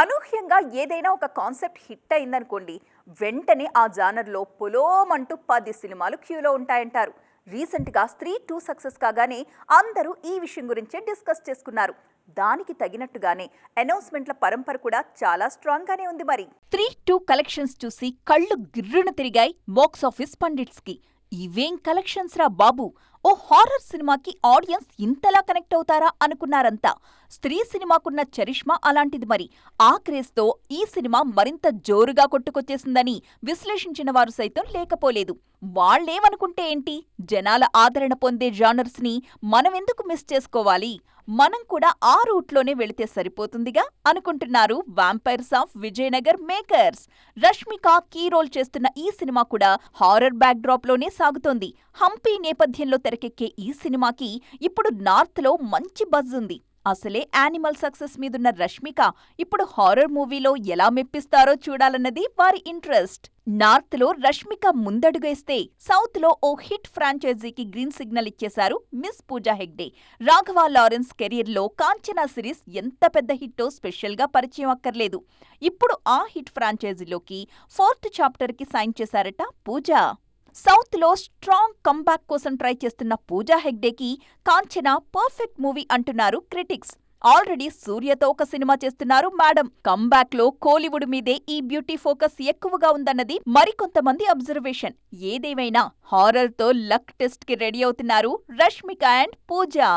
అనూహ్యంగా ఏదైనా ఒక కాన్సెప్ట్ హిట్ అయిందనుకోండి వెంటనే ఆ జానర్లో పొలోమంటూ పది సినిమాలు క్యూలో ఉంటాయంటారు. రీసెంట్గా స్త్రీ టూ సక్సెస్ కాగానే అందరూ ఈ విషయం గురించే డిస్కస్ చేసుకున్నారు. దానికి తగినట్టుగానే అనౌన్స్మెంట్ల పరంపర కూడా చాలా స్ట్రాంగ్గానే ఉంది మరి. త్రీ టూ కలెక్షన్స్ చూసి కళ్ళు గిర్రున తిరిగాయి బాక్స్ ఆఫీస్ పండిట్స్కి. ఇవేం కలెక్షన్స్ రా బాబు? ఓ హారర్ సినిమాకి ఆడియన్స్ ఇంతలా కనెక్ట్ అవుతారా అనుకున్నారంతా. స్త్రీ సినిమాకున్న చరిష్మా అలాంటిది మరి. ఆ క్రేజ్తో ఈ సినిమా మరింత జోరుగా కొట్టుకొచ్చేసిందని విశ్లేషించిన వారు సైతం లేకపోలేదు. వాళ్ళేమనుకుంటే ఏంటి? జనాల ఆదరణ పొందే జానర్స్ని మనమెందుకు మిస్ చేసుకోవాలి? మనం కూడా ఆ రూట్లోనే వెళితే సరిపోతుందిగా అనుకుంటున్నారు vampires of Vijayanagar makers Rashmika key role చేస్తున్న ఈ సినిమా కూడా హారర్ బ్యాక్డ్రాప్లోనే సాగుతోంది. హంపీ నేపథ్యంలో తెరకెక్కే ఈ సినిమాకి ఇప్పుడు నార్త్లో మంచి బజ్ ఉంది. అసలే యానిమల్ సక్సెస్ మీదున్న రష్మిక ఇప్పుడు హారర్ మూవీలో ఎలా మెప్పిస్తారో చూడాలన్నది వారి ఇంట్రెస్ట్ నార్త్లో రష్మిక ముందడుగేస్తే సౌత్లో ఓ హిట్ ఫ్రాంచైజీకి గ్రీన్ సిగ్నల్ ఇచ్చేశారు మిస్ పూజా హెగ్డే. రాఘవ లారెన్స్ కెరీర్లో కాంచనా సిరీస్ ఎంత పెద్ద హిట్టో స్పెషల్గా పరిచయం అక్కర్లేదు. ఇప్పుడు ఆ హిట్ ఫ్రాంచైజీలోకి ఫోర్త్ చాప్టర్కి సైన్ చేశారట పూజా. సౌత్లో స్ట్రాంగ్ కంబ్యాక్ కోసం ట్రై చేస్తున్న పూజా హెగ్డేకి కాంచన పర్ఫెక్ట్ మూవీ అంటున్నారు క్రిటిక్స్. ఆల్రెడీ సూర్యతో ఒక సినిమా చేస్తున్నారు మేడం. కంబ్యాక్లో కోలీవుడ్ మీదే ఈ బ్యూటీ ఫోకస్ ఎక్కువగా ఉందన్నది మరికొంతమంది అబ్జర్వేషన్. ఏదేమైనా హారర్తో లక్ టెస్ట్కి రెడీ అవుతున్నారు రష్మిక అండ్ పూజా.